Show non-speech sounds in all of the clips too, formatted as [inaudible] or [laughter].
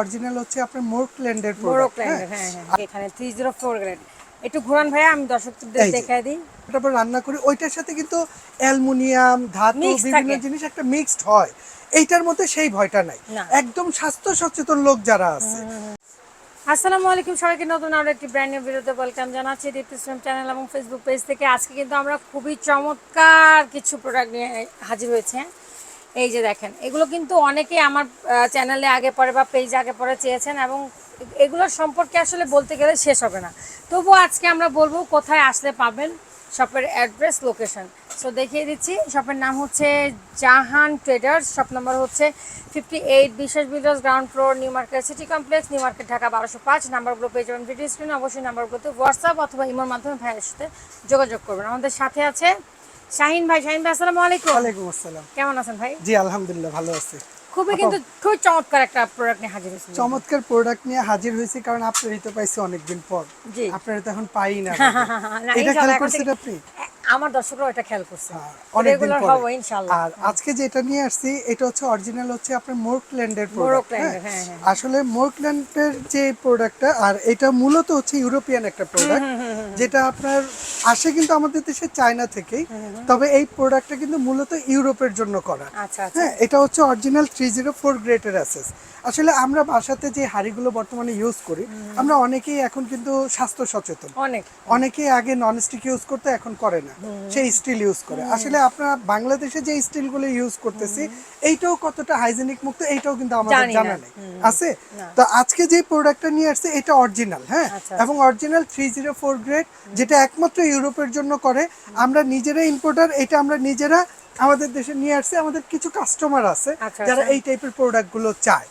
Original হচ্ছে আপনার মোরকল্যান্ডের product হ্যাঁ? হ্যাঁ এখানে গ্রেড একটু ঘুরান আমি দর্শকদের দেখাই দিই। তারপর রান্না করি। ওইটার সাথে কিন্তু অ্যালুমিনিয়াম ধাতু বিভিন্ন জিনিস একটা মিক্সড হয়। এইটার মধ্যে সেই ভয়টা নাই। একদম স্বাস্থ্য সচেতন লোক যারা আছে। আসসালামু আলাইকুম সবাইকে নতুন আরও একটি ব্র্যান্ড নিউ ওয়েলকাম জানাচ্ছি। দীপ্তি চ্যানেল এবং ফেসবুক পেজ থেকে। আজকে কিন্তু আমরা খুবই চমৎকার কিছু প্রোডাক্ট নিয়ে হাজির হয়েছে এই যে দেখেন, এগুলো কিন্তু অনেকেই আমার চ্যানেলে আগে পরে বা পেজ আগে পরে চেয়েছেন এবং এগুলোর সম্পর্কে আসলে বলতে গেলে শেষ হবে না। তবুও আজকে আমরা বলব কোথায় আসলে পাবেন শপের অ্যাড্রেস লোকেশন সো দেখিয়ে দিচ্ছি শপের নাম হচ্ছে জাহান ট্রেডার্স শপ নম্বর হচ্ছে fifty eight Biswas builders ground floor new market city complex new market Dhaka বারোশো পাঁচ। নাম্বারগুলো পেয়ে যাবেন ভিডিও স্ক্রিনে অবশ্যই নাম্বারগুলোতে হোয়াটসঅ্যাপ অথবা ইমোর মাধ্যমে ভাইয়ের সাথে যোগাযোগ করবেন। আমাদের সাথে আছে শাহিন ভাই শাহিন ভাই আসসালামু আলাইকুম। ওয়ালাইকুম আসসালাম। কেমন আছেন ভাই? জি আলহামদুলিল্লাহ ভালো আছি। খুবই কিন্তু খুব চমৎকার একটা প্রোডাক্ট নিয়ে হাজির হয়েছে চমৎকার প্রোডাক্ট নিয়ে হাজির হয়েছি কারণ আপনারই তো পাইছি অনেকদিন পর। জি। আপনারা তো এখন পাই না। [laughs] এটা খেয়াল করছেন আপনি? আমার দর্শকরাও এটা খেয়াল করছে। হ্যাঁ, অনেকদিন রেগুলার পরে। ইনশাআল্লাহ আর আজকে যেটা নিয়ে আসছি এটা হচ্ছে অরিজিনাল হচ্ছে আপনার মোরকল্যান্ডের প্রোডাক্ট মোরকল্যান্ডের, হ্যাঁ, হ্যাঁ। আসলে মোরকল্যান্ডের যে প্রোডাক্টটা আর এটা মূলত হচ্ছে ইউরোপিয়ান একটা প্রোডাক্ট যেটা আপনার আসে কিন্তু আমাদের দেশে চায়না থেকেই তবে এই প্রোডাক্টটা কিন্তু মূলত ইউরোপের জন্য করা। আচ্ছা আচ্ছা। হ্যাঁ এটা হচ্ছে অরিজিনাল থ্রি জিরো ফোর গ্রেটের অ্যাসেস আসলে আমরা বাসাতে যে হাড়িগুলো বর্তমানে ইউজ করি আমরা অনেকেই এখন কিন্তু স্বাস্থ্য সচেতন। অনেক। অনেকেই আগে ননস্টিক ইউজ করতে এখন করে না। সেই স্টিল ইউজ করে। আসলে আপনারা বাংলাদেশে যে স্টিলগুলো ইউজ করতেছি এইটাও কতটা হাইজেনিক মুক্ত এইটাও কিন্তু আমাদের জানি নেই। আছে? তো আজকে যে প্রোডাক্টটা নিয়ে আসছে এটা অরিজিনাল হ্যাঁ? আচ্ছা, এবং original three zero four grade যেটা একমাত্র ইউরোপের জন্য করে। আমরা নিজেরা ইম্পোর্টার এটা আমরা নিজেরা আমাদের দেশে নিয়ে আসছি। আমাদের কিছু কাস্টমার আছে আচ্ছা, যারা আচ্ছা। এই টাইপের প্রোডাক্টগুলো চায়।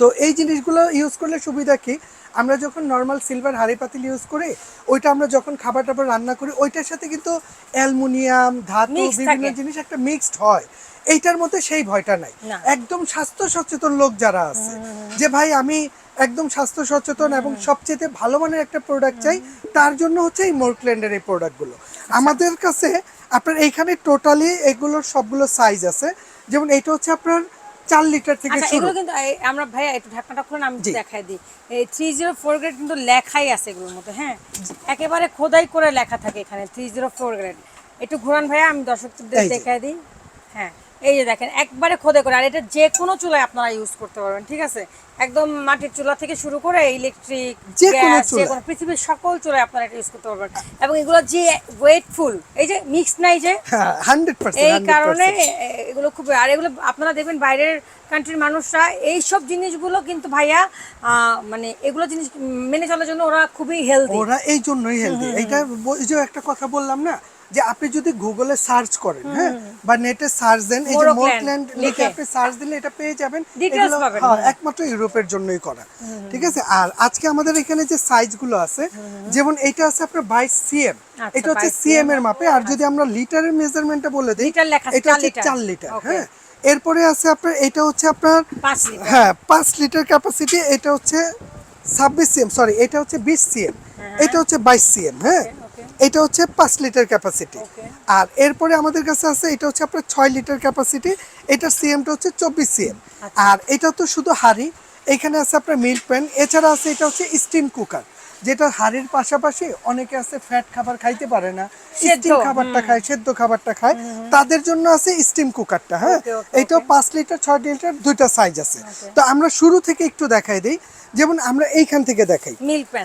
তো এই জিনিসগুলো ইউজ করলে সুবিধা কি? আমরা যখন নর্মাল সিলভার হাঁড়ি পাতিল ইউজ করি ওইটা আমরা যখন খাবার টাবার রান্না করি ওইটার সাথে কিন্তু অ্যালুমিনিয়াম ধাতু বিভিন্ন জিনিস একটা মিক্সড হয়। এইটার মধ্যে সেই ভয়টা নাই। একদম স্বাস্থ্য সচেতন লোক যারা আছে যে ভাই আমি একদম স্বাস্থ্য সচেতন এবং সবচেয়ে ভালো মানের একটা প্রোডাক্ট চাই তার জন্য হচ্ছে এই মোরক্ল্যান্ডের এই প্রোডাক্টগুলো আমাদের কাছে আপনার এইখানে টোটালি এগুলোর সবগুলো সাইজ আছে। যেমন এইটা হচ্ছে আপনার চার লিটার থেকে আচ্ছা শুরু। কিন্তু আমরা ভাইয়া একটু ঢাকনাটা খুলে আমি দেখাই দিই। এই থ্রি জিরো ফোর গ্রেড কিন্তু লেখাই আছে এগুলোর মধ্যে হ্যাঁ? একেবারে খোদাই করে লেখা থাকে এখানে থ্রি জিরো ফোর গ্রেড একটু ঘুরান ভাইয়া আমি দর্শকদের দেখাই দিই। হ্যাঁ এই যে দেখেন একবারে খোদাই করে আর এটা যে কোনো চুলায় আপনারা ইউজ করতে পারবেন ঠিক আছে? একদম মাটির চুলা থেকে শুরু করে ইলেকট্রিক গ্যাস যে কোনো পৃথিবীর সকল চুলায় আপনারা এটা ইউজ করতে পারবেন। এবং এগুলো যে ওয়েটফুল এই যে মিক্স নাই যে এই কারণে এগুলো খুব আর এগুলো আপনারা দেখবেন বাইরের কান্ট্রির মানুষরা এই সব জিনিসগুলো কিন্তু ভাইয়া আহ, মানে এগুলো জিনিস মেনে চলার জন্য ওরা খুবই হেলদি ওরা এই জন্যই হেলদি এই যে একটা কথা বললাম না যে আপনি যদি গুগলে সার্চ করেন হ্যাঁ বা নেটে সার্চ দেন এই যে মোরক্ল্যান্ড লিখে। আপনি সার্চ দিলে এটা পেয়ে যাবেন। এগুলো হ্যাঁ, একমাত্র ইউরোপের জন্যই করা। ঠিক আছে? আর আজকে আমাদের এখানে যে সাইজগুলো আছে যেমন এটা আছে আপনার বাইশ সিএম আচ্ছা, এটা হচ্ছে 22 সিএম এর মাপে। আর যদি আমরা লিটারের মেজারমেন্টটা বলে দিই এটা চার হচ্ছে লিটার। চার লিটার হ্যাঁ? এরপরে আছে আপনার এটা হচ্ছে আপনার হ্যাঁ পাঁচ লিটার ক্যাপাসিটি এটা হচ্ছে ছাব্বিশ সিএম সরি এটা হচ্ছে বিশ সিএম এটা হচ্ছে বাইশ সিএম হ্যাঁ. এটা হচ্ছে পাঁচ লিটার ক্যাপাসিটি আর এরপরে আমাদের কাছে আছে এটা হচ্ছে আপনার ছয় লিটার ক্যাপাসিটি এটার সিএমটা হচ্ছে চব্বিশ সিএম আচ্ছা। আর এটা তো শুধু হাড়ি এখানে আছে আপনার মিল্ক প্যান এছাড়া আছে এটা হচ্ছে স্টিম কুকার যেটা হাড়ির পাশাপাশি অনেকে আছে ফ্যাট খাবার খাইতে পারে না স্টিম খাবারটা খায় সেদ্ধ খাবারটা খায়। তাদের জন্য আছে স্টিম কুকারটা হ্যাঁ? এইটাও পাঁচ লিটার ছয় লিটার দুইটা সাইজ আছে। তো আমরা শুরু থেকে একটু দেখাই দিই। যেমন আমরা এইখান থেকে দেখাই।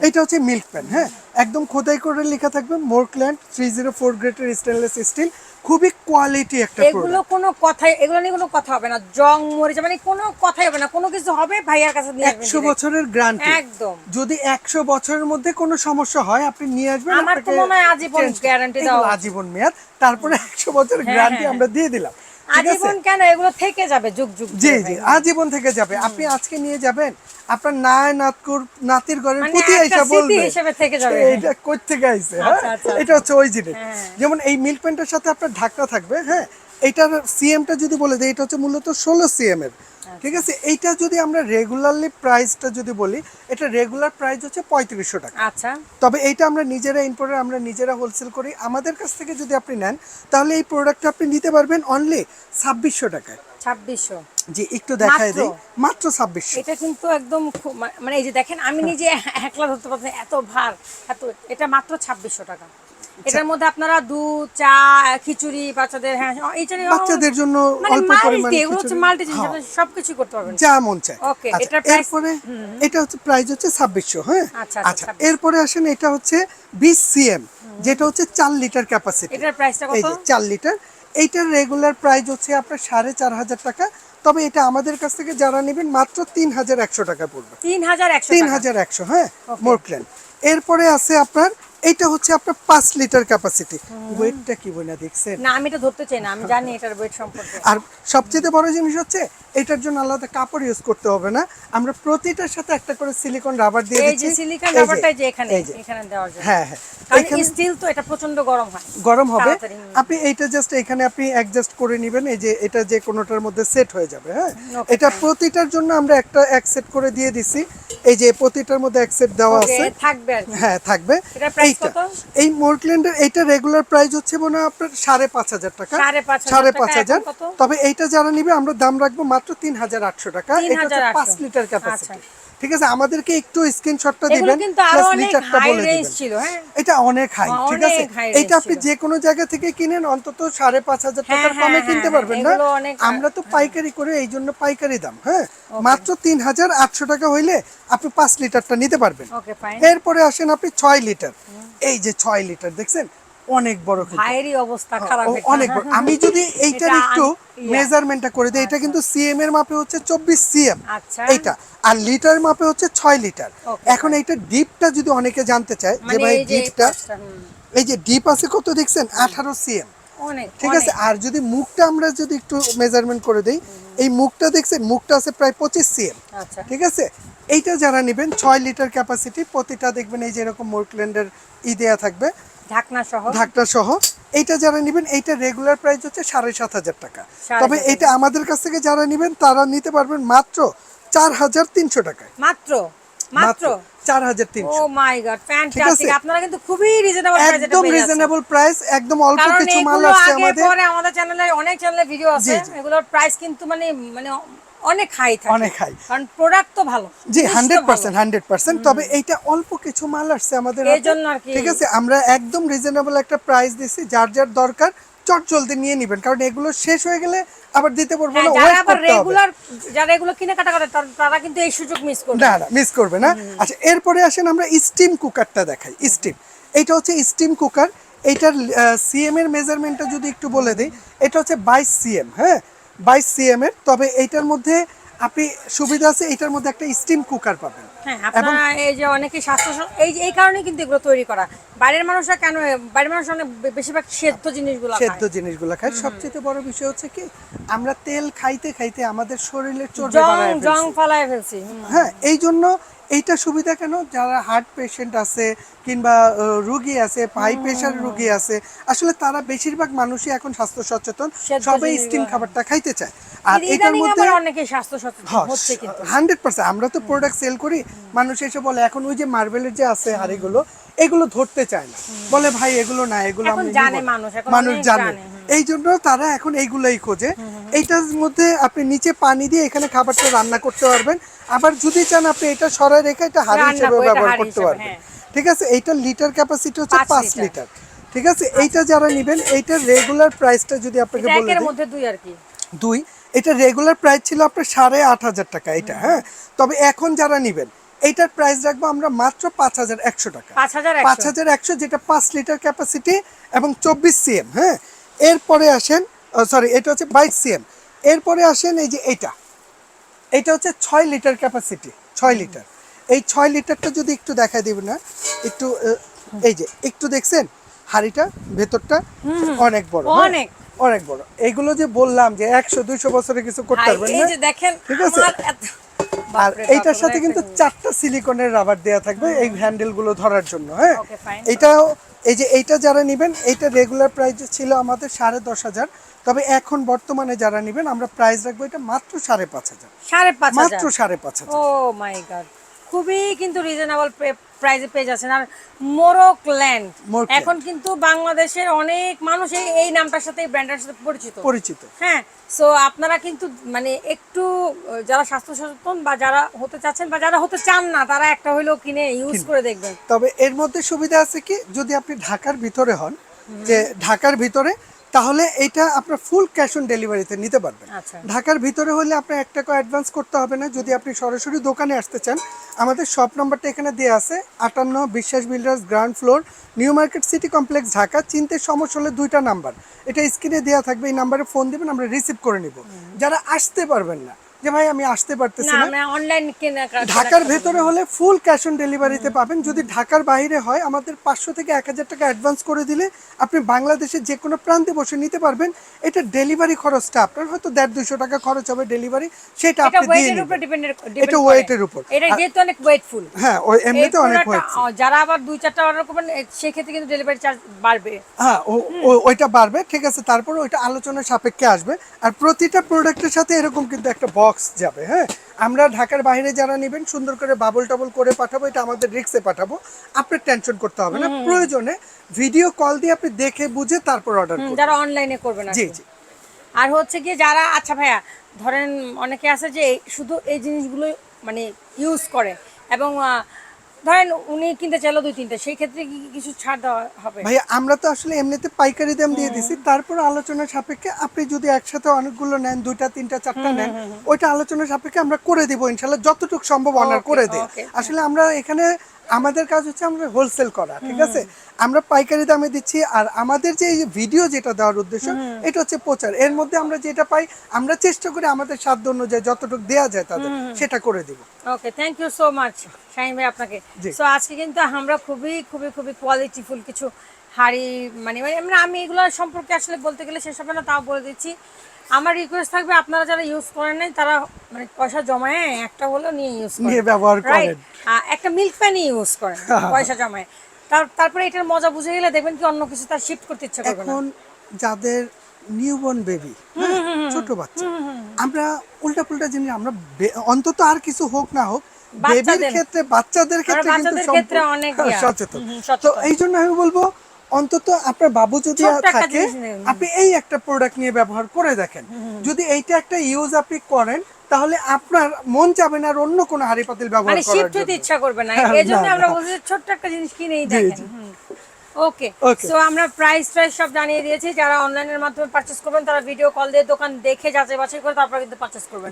এটা হচ্ছে মিল্ক প্যান হ্যাঁ? একদম খোদাই করে লেখা থাকবে মোরক্ল্যান্ড থ্রি জিরো ফোর গ্রেটের স্টেনলেস স্টিল খুবই কোয়ালিটি একটা এগুলো কোনো কথাই এগুলো নিয়ে কোনো কথা হবে না। জং মরে যাবে মানে কোনো কথাই হবে না। কোনো কিছু হবে ভাইয়ার কাছে নিয়ে আসবেন একশো direct। বছরের গ্যারান্টি একদম। যদি একশো বছরের মধ্যে কোনো সমস্যা হয় আপনি নিয়ে আসবেন আমার তো মনে হয় আজীবন গ্যারান্টি উচিত। আজীবন মেয়াদ তারপরে একশো বছরের গ্যারান্টি হ্যাঁ, আমরা দিয়ে দিলাম। আজীবন কেন এগুলো থেকে যাবে যুগ যুগ জি জি আজীবন থেকে যাবে। আপনি আজকে নিয়ে যাবেন আপনার নায় নাতকুর নাতির ঘরের মানে পুতি স্মৃতি বলবে। হিসেবে থেকে যাবে। এটা কই থেকে আইছে হ্যাঁ? আচ্ছা, আচ্ছা, এটা হচ্ছে ওই জিনিস। হ্যাঁ। যেমন এই মিল্ক প্যান্টের সাথে আপনার ঢাকনা থাকবে হ্যাঁ? এটার সিএমটা যদি বলে দেয় এটা হচ্ছে মূলত ষোলো সিএম এর। আচ্ছা। ঠিক আছে? এইটা যদি আমরা রেগুলারলি প্রাইসটা যদি বলি এটা রেগুলার প্রাইস হচ্ছে পঁয়ত্রিশশো টাকা। আচ্ছা। তবে এইটা আমরা নিজেরা ইম্পোর্টার আমরা নিজেরা হোলসেল করি। আমাদের কাছ থেকে যদি আপনি নেন তাহলে এই প্রোডাক্টটা আপনি নিতে পারবেন অনলি ছাব্বিশশো টাকায়। ছাব্বিশশো। জি একটু দেখায়? দিই। মাত্র ছাব্বিশশো। এটা কিন্তু একদম মানে এই যে দেখেন আমি নিজে একলা ধরতে পারছি এত ভার এত এটা মাত্র ছাব্বিশশো টাকা। এটার মধ্যে আপনারা দুধ চা খিচুড়ি বাচ্চাদের হ্যাঁ এইটা বাচ্চাদের জন্য মানে অল্প পরিমাণ এগুলো হচ্ছে মাল্টি জিনিস হ্যাঁ, আপনি সবকিছু করতে পারবেন। যা মন চায়। Okay, আচ্ছা, এরপরে এটা হচ্ছে প্রাইস হচ্ছে ছাব্বিশশো হ্যাঁ? আচ্ছা, আচ্ছা, আচ্ছা 2600 এরপরে আসেন এটা হচ্ছে বিশ সিএম যেটা হচ্ছে চার লিটার ক্যাপাসিটি এটার প্রাইসটা এই কত? যে চার লিটার এইটার রেগুলার প্রাইস হচ্ছে আপনার সাড়ে চার হাজার টাকা। তবে এটা আমাদের কাছ থেকে যারা নেবেন মাত্র তিন হাজার একশো টাকা পড়বে। তিন হাজার একশো তিন টাকা। হাজার একশো হ্যাঁ? মোরক্লেন এরপরে আছে আপনার এটা হচ্ছে আপনার পাঁচ লিটার ক্যাপাসিটি ওয়েটটা কি বলে দেখছেন? না আমি এটা ধরতে চাই না আমি জানি এটার ওয়েট সম্পর্কে। আর সবচেয়ে বড় জিনিস হচ্ছে এটার জন্য আলাদা কাপড় ইউজ করতে হবে না। আমরা প্রতিটার সাথে একটা করে সিলিকন রাবার দিয়ে এই যে সিলিকন এই যে, রাবারটাই যে এখানে এখানে দেওয়ার জন্য। হ্যাঁ হ্যাঁ। কারণ স্টিল তো এটা প্রচণ্ড গরম হয়। গরম হবে। আপনি এইটা জাস্ট এখানে আপনি অ্যাডজাস্ট করে নেবেন। এই যে এটা যে কোনোটার মধ্যে সেট হয়ে যাবে হ্যাঁ? এটা প্রতিটার জন্য আমরা একটা এক সেট করে দিয়ে দিছি। এই যে প্রতিটার মধ্যে এক সেট দেওয়া আছে। থাকবে হ্যাঁ থাকবে। এইটা? এই মোরক্ল্যান্ডের এইটা রেগুলার প্রাইস হচ্ছে মনে হয় আপনার সাড়ে পাঁচ হাজার টাকা। সাড়ে পাঁচ হাজার? তবে এইটা যারা নিবে আমরা দাম রাখব মাত্র তিন হাজার আটশো টাকা। এটা হচ্ছে পাঁচ লিটার ক্যাপাসিটি আচ্ছা। ঠিক আছে? আমাদেরকে একটু স্ক্রিনশটটা দিবেন কিন্তু আরও অনেক লিটারটা হাই বলে রেঞ্জ দিবেন। ছিল হ্যাঁ? এটা অনেক হাই হ্যাঁ, ঠিক আছে? এটা আপনি যে কোনো জায়গা থেকে কিনেন অন্তত সাড়ে পাঁচ হাজার হ্যাঁ, টাকার কমে কিনতে পারবেন না? আমরা তো পাইকারি করে এই জন্য পাইকারি দাম হ্যাঁ? মাত্র তিন হাজার আটশো টাকা হইলে আপনি পাঁচ লিটারটা নিতে পারবেন। ওকে ফাইন এরপরে আসেন আপনি ছয় লিটার। এই যে ছয় লিটার দেখছেন? অনেক বড়। ভাইয়েরই অবস্থা খারাপ অনেক বড়। আমি যদি এইটার একটু মেজারমেন্টটা করে দিই এটা কিন্তু সিএম এর মাপে হচ্ছে চব্বিশ সিএম আচ্ছা। এইটা। আর লিটার মাপে হচ্ছে ছয় লিটার। এখন এইটা ডিপটা যদি অনেকে জানতে চায় যে মানে ভাই ডিপটা এই যে ডিপ আছে কত দেখছেন? আঠারো সিএম ঠিক আছে? আর যদি মুখটা আমরা যদি একটু মেজারমেন্ট করে দিই এই মুখটা দেখছেন? মুখটা আছে প্রায় পঁচিশ সিএম আচ্ছা। ঠিক আছে? এইটা যারা নেবেন ছয় লিটার ক্যাপাসিটি প্রতিটা দেখবেন এই যে এরকম মোরক্ল্যান্ডের ই দেয়া থাকবে। ঢাকনা সহ? ঢাকনা সহ। এইটা যারা নেবেন এইটা রেগুলার প্রাইস হচ্ছে সাড়ে সাত হাজার টাকা। তবে এটা আমাদের কাছ থেকে যারা নেবেন তারা নিতে পারবেন মাত্র চার হাজার তিনশো টাকায়। মাত্র? মাত্র? চার হাজার তিনশো। মাই গড ফ্যান্টাস্টিক আপনারা কিন্তু খুবই রিজনেবল প্রাইসে একদম রিজনেবল প্রাইস একদম অল্প কিছু মাল আসছে আমাদের। আমাদের চ্যানেলে অনেক চ্যানেলে ভিডিও আছে। এগুলোর প্রাইস কিন্তু মানে মানে অনেক হাই থাকে। অনেক high। কারণ প্রোডাক্ট তো ভালো জি জিনিস তো হান্ড্রেড ভালো। পার্সেন্ট হান্ড্রেড পার্সেন্ট তবে এইটা অল্প কিছু মাল আসছে আমাদের এই জন্য আর কি। ঠিক আছে আমরা একদম রিজনেবল একটা প্রাইস দিছি যার যার দরকার চট জলদি নিয়ে নেবেন। কারণ এগুলো শেষ হয়ে গেলে আবার দিতে পারব হ্যাঁ না যারা আবার রেগুলার যারা এগুলো কেনাকাটা করে তারা- কিন্তু এই সুযোগ মিস করবে। না না মিস করবে না। আচ্ছা এরপরে আসেন আমরা স্টিম কুকারটা দেখাই। স্টিম এটা হচ্ছে স্টিম কুকার এইটার সিএম এর মেজারমেন্টটা যদি একটু বলে দিই এটা হচ্ছে বাইশ সিএম হ্যাঁ? বাইশ সিএম এর তবে এইটার মধ্যে আপনি সুবিধা আছে এটার মধ্যে একটা স্টিম কুকার পাবেন। হ্যাঁ আপনারা এই যে অনেকে স্বাস্থ্য এই এই কারণেই কিন্তু এগুলো তৈরি করা। বাইরের মানুষরা কেন বাইরের মানুষ অনেক বেশিরভাগ সেদ্ধ জিনিসগুলো খায়। সেদ্ধ জিনিসগুলো খাই সবচেয়ে বড় বিষয় হচ্ছে কি আমরা তেল খাইতে খাইতে আমাদের শরীরের চর্বি জং বাড়ায় ফেলছি। হ্যাঁ এই জন্য এইটা সুবিধা কেন? যারা হার্ট পেশেন্ট আছে কিংবা রুগী আছে হাই প্রেশার রুগী আছে আসলে তারা বেশিরভাগ মানুষই এখন স্বাস্থ্য সচেতন সবাই স্টিম হ্যাঁ। খাবারটা খাইতে চায়। আর এটার মধ্যে অনেকে স্বাস্থ্য সচেতন হচ্ছে কিন্তু। হান্ড্রেড পার্সেন্ট আমরা তো প্রোডাক্ট সেল করি মানুষ এসে বলে এখন ওই যে মার্বেলের যে আছে হাড়িগুলো এগুলো ধরতে চায় না। বলে ভাই এগুলো না এগুলো আমি জানে মানুষ, এখন মানুষ জানে, এই জন্য তারা এখন এইগুলাই খোঁজে। এইটার মধ্যে আপনি নিচে পানি দিয়ে এখানে খাবারটা রান্না করতে পারবেন। আবার যদি চান আপনি এটা সরাই রেখে এটা হাড়ি হিসেবে ব্যবহার করতে পারবেন। হ্যাঁ। ঠিক আছে? এইটার লিটার ক্যাপাসিটি হচ্ছে পাঁচ লিটার। ঠিক আছে? এইটা যারা নেবেন এইটার রেগুলার প্রাইসটা যদি আপনাকে বলে দিই। দুই আর কি। দুই। এটা রেগুলার প্রাইস ছিল আপনার সাড়ে আট হাজার টাকা এটা হ্যাঁ? তবে এখন যারা নেবেন এইটার প্রাইস রাখব আমরা মাত্র পাঁচ হাজার একশো টাকা। পাঁচ হাজার একশো। যেটা পাঁচ লিটার ক্যাপাসিটি এবং চব্বিশ সিএম হ্যাঁ? এরপরে আসেন সরি এটা হচ্ছে বাইশ সিএম এরপরে আসেন এই যে এইটা। এটা হচ্ছে ছয় লিটার ক্যাপাসিটি ছয় লিটার। এই ছয় লিটারটা যদি একটু দেখা দিবেন না একটু এই যে একটু দেখছেন? হাড়িটা ভেতরটা অনেক বড় হ্যাঁ? অনেক। অনেক বড়। এইগুলো যে বললাম যে একশো দুইশো বছরে কিছু করতে পারবেন না ঠিক আছে? আর এইটার সাথে কিন্তু চারটা সিলিকনের রাবার দেয়া থাকবে এই হ্যান্ডেলগুলো ধরার জন্য হ্যাঁ? এটাও এই যে এইটা যারা নেবেন এইটা রেগুলার প্রাইস ছিল আমাদের সাড়ে দশ হাজার। তবে এখন বর্তমানে যারা নেবেন আমরা প্রাইস রাখব এটা মাত্র সাড়ে পাঁচ হাজার। সাড়ে পাঁচ মাত্র সাড়ে পাঁচ হাজার। ও মাই গড খুবই কিন্তু রিজনেবল প্রাইসে পেয়ে যাচ্ছেন। আর মোরক ল্যান্ড এখন কিন্তু বাংলাদেশের অনেক মানুষ এই- এই নামটার সাথে এই ব্র্যান্ডের সাথে পরিচিত। পরিচিত। হ্যাঁ সো আপনারা কিন্তু মানে একটু যারা স্বাস্থ্য সচেতন বা যারা হতে চাচ্ছেন বা যারা হতে চান না তারা একটা হইলেও কিনে ইউজ করে দেখবেন। তবে এর মধ্যে সুবিধা আছে কি? যদি আপনি ঢাকার ভিতরে হন যে ঢাকার ভিতরে তাহলে এটা আপনার ফুল ক্যাশ অন ডেলিভারিতে নিতে পারবেন। আচ্ছা। ঢাকার ভিতরে হলে আপনার এক টাকা অ্যাডভান্স করতে হবে না। যদি আপনি সরাসরি দোকানে আসতে চান আমাদের শপ নাম্বারটা এখানে দেওয়া আছে আটান্ন Biswas builders ground floor new market city complex Dhaka চিনতে সমস্যা হলে দুইটা নাম্বার এটা স্ক্রিনে দেওয়া থাকবে এই নাম্বারে ফোন দেবেন আমরা রিসিভ করে নিব। যারা আসতে পারবেন না যে ভাই আমি আসতে পারতেছি না অনলাইন কেনা ঢাকার ভেতরে হলে ফুল ক্যাশ অন ডেলিভারিতে পাবেন। যদি ঢাকার বাইরে হয় আমাদের পাঁচশো থেকে এক হাজার টাকা অ্যাডভান্স করে দিলে আপনি বাংলাদেশের যে কোনো প্রান্তে বসে নিতে পারবেন। এটা ডেলিভারি খরচটা আপনার হয়তো দেড় দুশো টাকা খরচ হবে ডেলিভারি সেটা আপনি দিয়ে এটা ওয়েটের উপর। এটা যেহেতু অনেক ওয়েটফুল হ্যাঁ ওই এমনিতে অনেক হয়েছে যারা আবার দুই চারটা অর্ডার করবেন সেক্ষেত্রে কিন্তু ডেলিভারি চার্জ বাড়বে। হ্যাঁ ওইটা বাড়বে ঠিক আছে। তারপরে ওইটা আলোচনার সাপেক্ষে আসবে। আর প্রতিটা প্রোডাক্টের সাথে এরকম কিন্তু একটা বক্স যাবে হ্যাঁ? আমরা ঢাকার বাইরে যারা নেবেন সুন্দর করে বাবল টাবল করে পাঠাবো এটা আমাদের রিক্সে পাঠাবো। আপনার টেনশন করতে হবে না। প্রয়োজনে ভিডিও কল দিয়ে আপনি দেখে বুঝে তারপর অর্ডার করুন। যারা অনলাইনে করবেন জি জি। আর হচ্ছে কি যারা আচ্ছা ভাইয়া ধরেন অনেকে আছে যে শুধু এই জিনিসগুলো মানে ইউজ করে এবং ধরেন উনি কিনতে চাইলো দুই তিনটা সেই ক্ষেত্রে কি কিছু ছাড় দেওয়া হবে? ভাই আমরা তো আসলে এমনিতে পাইকারি দাম দিয়ে দিছি তারপর আলোচনার সাপেক্ষে আপনি যদি একসাথে অনেকগুলো নেন দুইটা তিনটা চারটা নেন ওইটা আলোচনার সাপেক্ষে আমরা করে দিব ইনশাল্লাহ যতটুকু সম্ভব অনার করে দিই আসলে আমরা এখানে আমাদের কাজ হচ্ছে আমরা হোলসেল করা ঠিক আছে? আমরা পাইকারি দামে দিচ্ছি আর আমাদের যে ভিডিও যেটা দেওয়ার উদ্দেশ্য এটা হচ্ছে প্রচার। এর মধ্যে আমরা যেটা পাই আমরা চেষ্টা করি আমাদের সাধ্য অনুযায়ী যতটুকু দেওয়া যায় তাদের সেটা করে দিব। Okay thank you so much Shahin ভাই আপনাকে। সো আজকে কিন্তু আমরা খুবই খুবই খুবই কোয়ালিটিফুল কিছু হাড়ি মানে মানে আমি এগুলো সম্পর্কে আসলে বলতে গেলে শেষ হবে না তাও বলে দিচ্ছি। আমার রিকোয়েস্ট থাকবে আপনারা যারা ইউজ করেন নাই তারা মানে পয়সা জমায় একটা হলেও নিয়ে ইউজ করেন। নিয়ে ব্যবহার করেন। একটা মিল্ক প্যানই ইউজ করেন পয়সা জমায়। তার তারপরে এটার মজা বুঝে গেলে দেখবেন কি অন্য কিছু তার শিফট করতে ইচ্ছা করবে না। এখন যাদের নিউবর্ন বেবি ছোট বাচ্চা আমরা উল্টা পুল্টা জিনিস আমরা অন্তত আর কিছু হোক না হোক বেবির ক্ষেত্রে বাচ্চাদের ক্ষেত্রে কিন্তু সচেতন। তো। এই জন্য আমি বলব অন্তত আপনার বাবু যদি থাকে আপনি এই একটা প্রোডাক্ট নিয়ে ব্যবহার করে দেখেন। যদি এইটা একটা ইউজ আপনি করেন তাহলে আপনার মন যাবে না আর অন্য কোনো হাড়ি পাতিল ব্যবহার মানে করার শিফট হতে জন্য। ইচ্ছা করবে না। এজন্য এই জন্য আমরা। বলছি ছোট্ট একটা জিনিস কিনেই দেখেন। ওকে. সো আমরা প্রাইস ট্রাইস সব জানিয়ে দিয়েছি। যারা অনলাইনের মাধ্যমে পারচেস করবেন তারা ভিডিও কল দিয়ে দোকান দেখে যাচাই বাছাই করে তারপর কিন্তু পারচেস করবেন।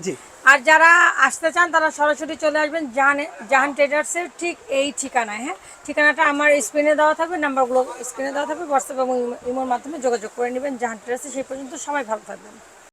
আর যারা আসতে চান তারা সরাসরি চলে আসবেন জাহান জাহান ট্রেডার্সের ঠিক এই ঠিকানায় হ্যাঁ? ঠিকানাটা আমার স্ক্রিনে দেওয়া থাকবে নাম্বারগুলো স্ক্রিনে দেওয়া থাকবে। হোয়াটসঅ্যাপ এবং ইমোর মাধ্যমে যোগাযোগ করে নেবেন জাহান ট্রেডার্সে সেই পর্যন্ত সবাই ভালো থাকবেন।